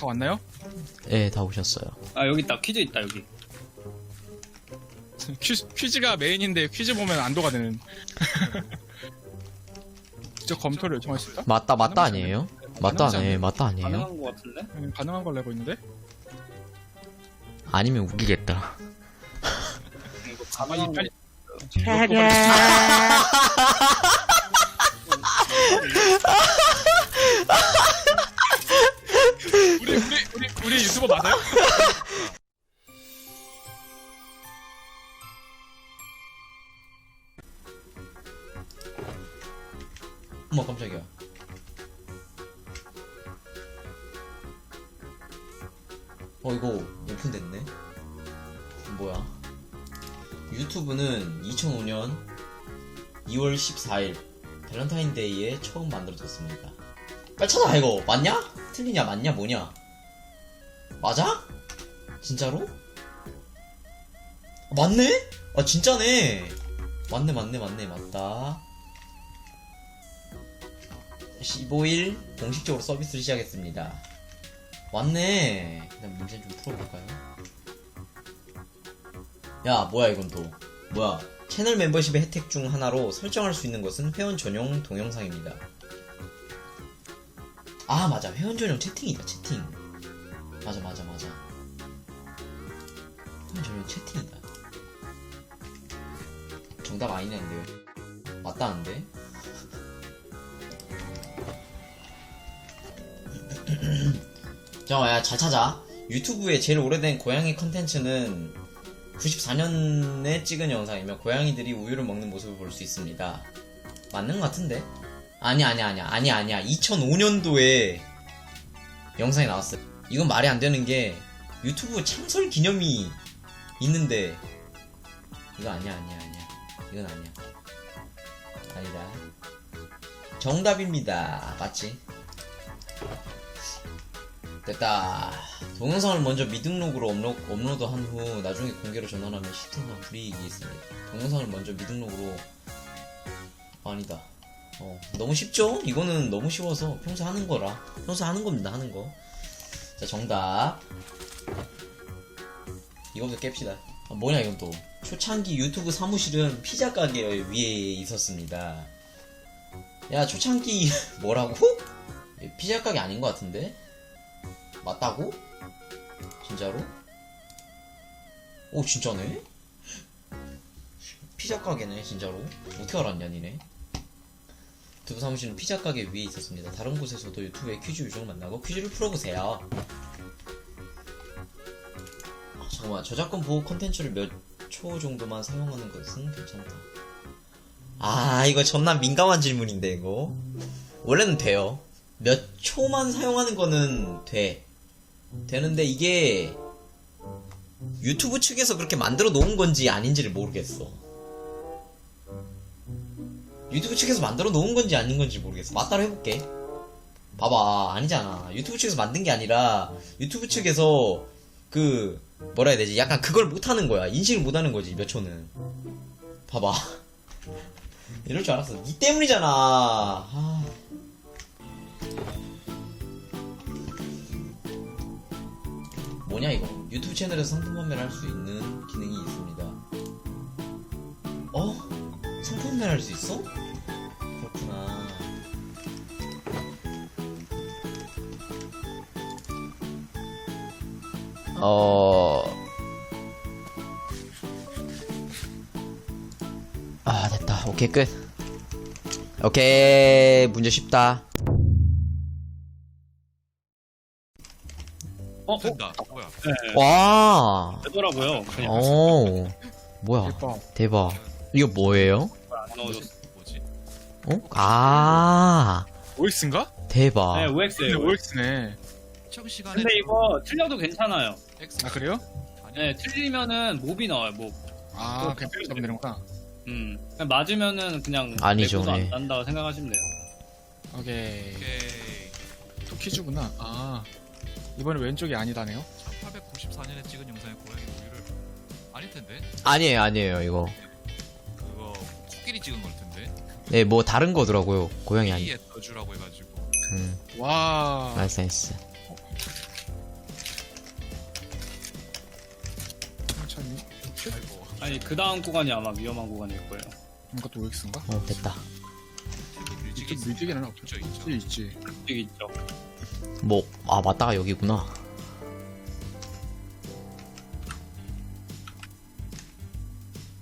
다 왔나요? 예, 다 오셨어요. 아 여기 있다 퀴즈 있다 여기 퀴즈, 퀴즈가 메인인데 퀴즈 보면 안도가 되는. 직접 검토를 요청할 수 있다? 맞다, 맞다 아니에요? 맞다 아니에요? 맞다 아니에요? 가능한 거 같은데? 음, 가능한 걸 내고 있는데? 아니면 우기겠다. 이거 가만히 빨리. 우리, 유튜버 맞아요? 어머, 깜짝이야. 어, 이거 오픈됐네? 뭐야? 유튜브는 2005년 2월 14일 밸런타인데이에 처음 만들어졌습니다. 빨리 찾아봐, 이거. 맞냐? 틀리냐, 맞냐, 뭐냐? 맞아? 진짜로? 아, 맞네? 아, 진짜네. 맞네, 맞네, 맞네, 맞다. 15일 공식적으로 서비스를 시작했습니다. 왔네. 그냥 문제 좀 풀어볼까요? 야, 뭐야 이건 또. 뭐야. 채널 멤버십의 혜택 중 하나로 설정할 수 있는 것은 회원 전용 동영상입니다. 아, 맞아. 회원 전용 채팅이다, 채팅. 맞아, 맞아, 맞아. 회원 전용 채팅이다. 정답 아니네는데. 맞다는데? 잠깐만, 야, 잘 찾아. 유튜브에 제일 오래된 고양이 컨텐츠는 94년에 찍은 영상이며 고양이들이 우유를 먹는 모습을 볼 수 있습니다. 맞는 것 같은데? 아니, 아니, 아니, 아니, 아니야. 2005년도에 영상이 나왔어요. 이건 말이 안 되는 게 유튜브 창설 기념이 있는데 이거 아니야, 아니야, 아니야. 이건 아니야. 아니다. 정답입니다. 맞지? 됐다. 동영상을 먼저 미등록으로 업로, 업로드한 후 나중에 공개로 전환하면 시스템과 불이익이 있습니다. 동영상을 먼저 미등록으로 아니다. 어, 너무 쉽죠? 이거는 너무 쉬워서 평소 하는 거라. 평소 하는 겁니다. 하는 거. 자, 정답. 이것도 깹시다. 아, 뭐냐 이건 또. 초창기 유튜브 사무실은 피자 가게 위에 있었습니다. 야, 초창기 뭐라고? 피자 가게 아닌 것 같은데? 맞다고? 진짜로? 오 진짜네? 피자 가게네 진짜로? 어떻게 알았냐 니네? 두부 사무실은 피자 가게 위에 있었습니다. 다른 곳에서도 유튜브에 퀴즈 요정을 만나고 퀴즈를 풀어보세요. 아, 잠깐만 저작권 보호 컨텐츠를 몇 초 정도만 사용하는 것은 괜찮다. 아 이거 존나 민감한 질문인데 이거 원래는 돼요. 몇 초만 사용하는 거는 돼. 되는데 이게 유튜브 측에서 그렇게 만들어 놓은 건지 아닌지를 모르겠어. 유튜브 측에서 만들어 놓은 건지 아닌 건지 모르겠어. 맞따로 해볼게. 봐봐, 아니잖아. 유튜브 측에서 만든 게 아니라 유튜브 측에서 그 뭐라 해야 되지? 약간 그걸 못하는 거야. 인식을 못하는 거지 몇 초는. 봐봐. 이럴 줄 알았어. 니 때문이잖아. 아. 뭐냐 이거 유튜브 채널에서 상품 판매를 할 수 있는 기능이 있습니다 어? 상품 판매를 할수 있어? 그렇구나 어... 아 됐다 오케이 끝 오케이 문제 쉽다 어? 된다. 뭐야? 네와 되더라고요 그냥 오, 뭐야, 대박. 대박. 이거 뭐예요? 안 넣어줬어 뭐지? 어? 아, OX인가? 대박. 네 근데 OX에요 OX네. 시청 시간에 근데 이거 틀려도 괜찮아요 아, 그래요? 네 틀리면은 몹이 나와요 몹 아, 그냥 잡으면 되는구나. 음, 그냥 맞으면은 그냥 아니죠, 내고도 네. 안 난다고 생각하시면 돼요 오케이. 오케이. 또 퀴즈구나. 아. 이번에 왼쪽이 아니다네요. 1894년에 찍은 영상의 고양이 우유를 아닐 텐데. 아니에요, 아니에요, 이거. 그거 코끼리 찍은 걸 텐데. 네, 뭐 다른 거더라고요. 고양이 아니. 에 떠주라고 해가지고. 음, 와. 나이스 나이스. 천천히. 아이고. 아니 그 다음 구간이 아마 위험한 구간일 거예요. 이것도 OX인가? 어 됐다. 이쪽 뮤직이 뮤직에는 없죠. 있죠, 있지. 있지. 여기 있죠. 뭐 아 맞다 여기구나.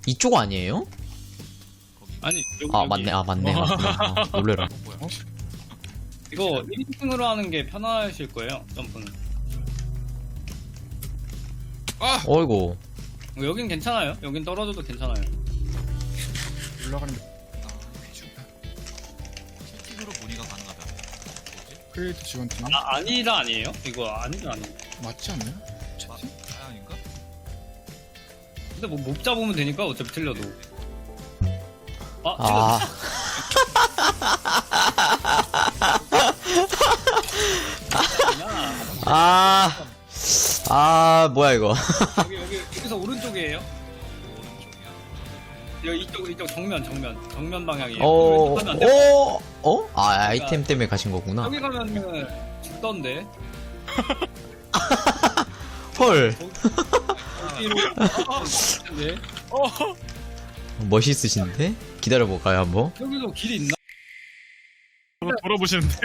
이쪽 아니에요? 아니 여기 아 여기. 맞네 아 맞네 맞구나 어, 놀래라 어, 뭐야 이거 1인칭으로 하는 게 편하실 거예요. 점프는. 아 어이구 어, 여긴 괜찮아요. 여긴 떨어져도 괜찮아요. 올라가는 게아 미친다 채팅으로 문의가 가능하다 뭐지? 크리에이트 지원팀 아 아니라 아니에요? 이거 아니라 아니에요. 맞지 않나요? 마, 채팅? 아, 아닌가? 근데 뭐 못 잡으면 되니까 어차피 틀려도. 아, 아. 아, 아, 뭐야, 이거. 여기 여기 여기서 오른쪽이에요. 여기 이쪽 이쪽 정면 정면 정면 방향이에요. 어, 가면 안 돼요. 어, 어? 아, 아이템 때문에 가신 거구나. 여기 가면은 죽던데. 헐, 여기로 네. 멋있으신데? 기다려볼까요, 한번? 여기도 길이 있나? 돌아보시는데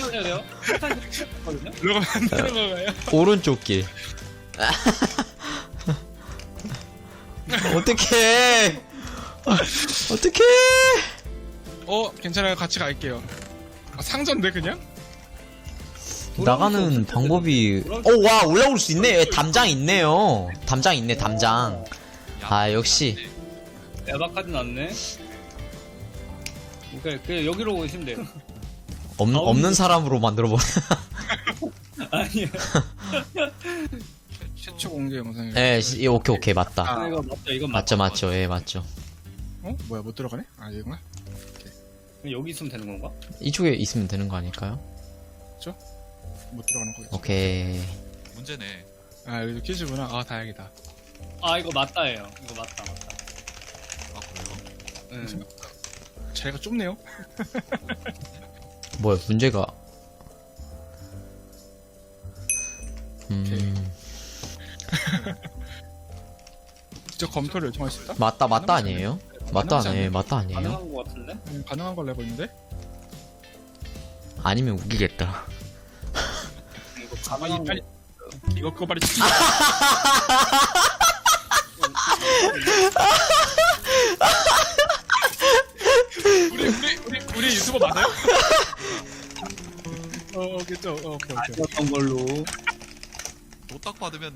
여기 해야 돼요? 폭탄이 있거든요. 들어가면 들어가요. 오른쪽 길. 어떡해! 어떡해! 어 괜찮아요. 같이 갈게요. 아, 상전데 그냥? 나가는 방법이, 어, 와, 올라올 수 있네. 담장 있네요. 담장 있네, 담장. 아, 역시. 야박하진 않네. 그러니까 그 여기로 오시면 돼요. 없, 없는 사람으로 만들어버려. 아니요. 최초 공개 영상이. 예, 시- 오케이, 오케이, 맞다. 아, 이거 맞죠? 이건 맞죠, 맞죠? 맞죠, 예, 맞죠. 어 뭐야 못 들어가네? 아. 그럼 여기 있으면 되는 건가? 이쪽에 있으면 되는 거 아닐까요? 못 들어가는 거겠지. 오케이. 문제네 아 여기도 퀴즈구나. 아 다행이다. 아 이거 맞다예요. 이거 맞다 맞다. 아 그래요? 응. 자리가 좁네요. 뭐야, 문제가. 음, 직접 검토를 요청할 수 있다? 맞다, 맞다 아니에요? 맞다, 아니에요? 맞다 아니에요? 가능한 것 같은데? 음, 가능한 걸로 알고 있는데. 아니면 우기겠다. 이거 가능한 아니, 이거 그거 빨리 치기. 우리 우리 우리 우리 유튜버 맞아요? 어, 그죠. 어, 오케이 오케이. 거 걸로. 노딱 받으면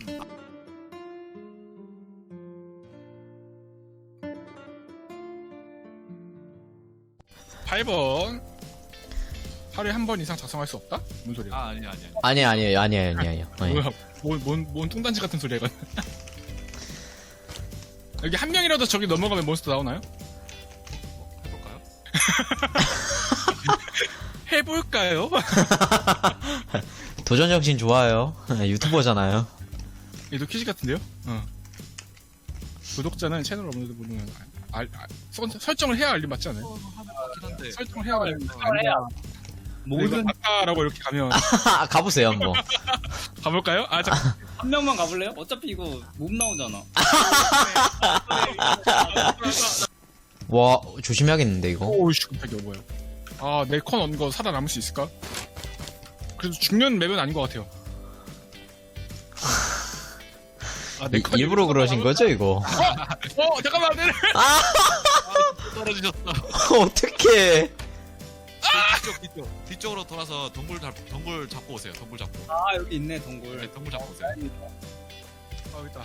8번. 하루에 한 번 이상 작성할 수 없다? 뭔 소리야? 아 아니 아니 아니 아니, 아니에요, 아니에요, 아니에요. 아니. 뭐야? 뭔, 뭔, 뭔 뚱단지 같은 소리야, 이건. 여기 한 명이라도 저기 넘어가면 몬스터 나오나요? 해볼까요? 해볼까요? 도전 정신 좋아요. 유튜버잖아요. 얘도 퀴즈 같은데요? 어. 구독자는 채널 업로드 보면 알, 알, 설- 설정을 해야 알림 맞지 않아요? 한데 설정을 해야 알림 해야. 모든 모든 맞다라고 이렇게 가면 가보세요, 한번. 가볼까요? 아, 잠깐. 한 명만 가볼래요? 어차피 이거 못 나오잖아. 와, 조심해야겠는데, 이거. 오우, 씨, 깜짝이야, 뭐야. 아, 내컨언거 살아남을 수 있을까? 그래도 중년 맵은 아닌 것 같아요. 아, 이- 컨 일부러 그러신 거죠, 이거? 어, 잠깐만, 네. 떨어지셨어 어떡해. 뒤쪽 뒤쪽 뒤쪽으로 돌아서 동굴 잡 동굴 잡고 오세요 동굴 잡고 아 여기 있네 동굴. 네 동굴 잡고 오세요 아, 있다.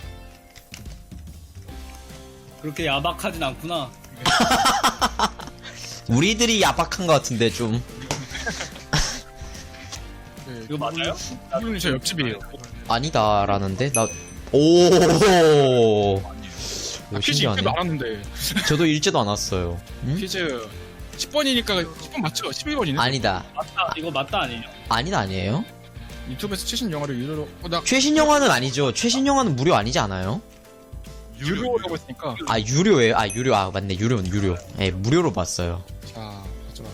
그렇게 야박하진 않구나. 우리들이 야박한 것 같은데, 좀. 네, 이거 맞아요? 이분이 저 옆집이에요. 아니다라는데? 나, 오. 아니에요 이거 퀴즈 신기하네. 읽지도 않았는데. 저도 읽지도 않았어요. 응? 퀴즈 10번이니까 10번 맞죠? 11번이네? 아니다. 맞다. 이거 맞다 아니에요? 아니다, 아니에요? 유튜브에서 최신 영화를 유료로, 어, 나 최신 영화는 아니죠. 최신 영화는 무료 아니지 않아요? 유료라고 했으니까. 아, 유료예요? 아, 유료. 아, 맞네. 유료는 유료. 예, 무료로 봤어요. 자, 가져라.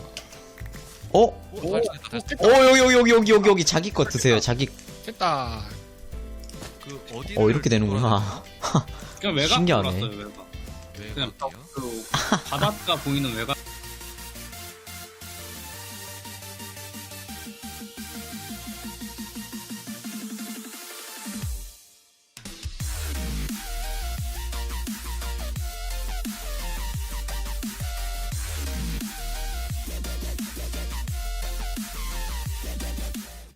어? 오 달성했다 달성 어, 여기, 여기, 여기, 여기, 여기, 여기. 자기 거 드세요. 자기. 됐다. 그그 어디 어, 이렇게 되는구나. 그냥 외곽 신기하네. 돌았어요 외곽. 왜 그냥 그렇게요? 그 바닷가 보이는 외곽